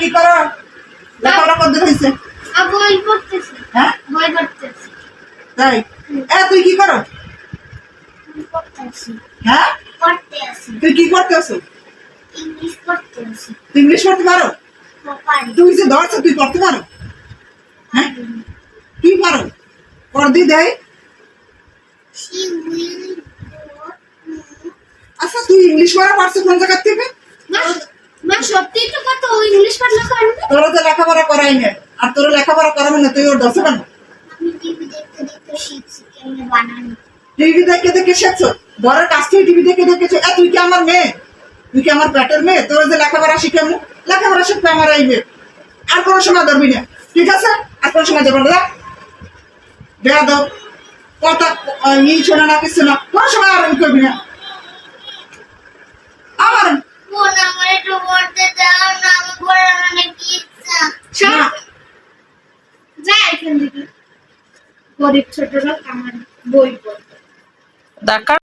কি করো? লেখাপড়া করতে হয়েছে বই পড়তেছি। হ্যাঁ? বই পড়তেছি। তাই? এ তুই কি করো? হ্যাঁ? তুই কি করতে আছো? ইংলিশ পড়তে আছি। তুই ইংলিশ পড়তে পারো? তুই যে ধরছো তুই পড়তে পারো? হ্যাঁ? কি পারো? দেয় She will go আচ্ছা তুই ইংলিশ পড়া পারছ কোন জায়গার থেকে? তোরা তো লেখাপড়া করাই না আর তোরা লেখাপড়া করাবে না তুই ওর দশে কেন টিভি দেখে দেখে শিখছো ঘরের কাছ থেকে টিভি দেখে দেখেছ এ তুই কি আমার মেয়ে? তুই কি আমার পেটের মেয়ে? তোর যে লেখাপড়া শিখামু লেখাপড়া শিখতে আমার এই মেয়ে। আর কোনো সময় ধরবি না। ঠিক আছে? আর কোনো সময় যাব না দেখা দাও। কথা ই শোনা না কিছু না। কোনো সময় আর এখান গরিব ছোট লোক আমার বই পড়তো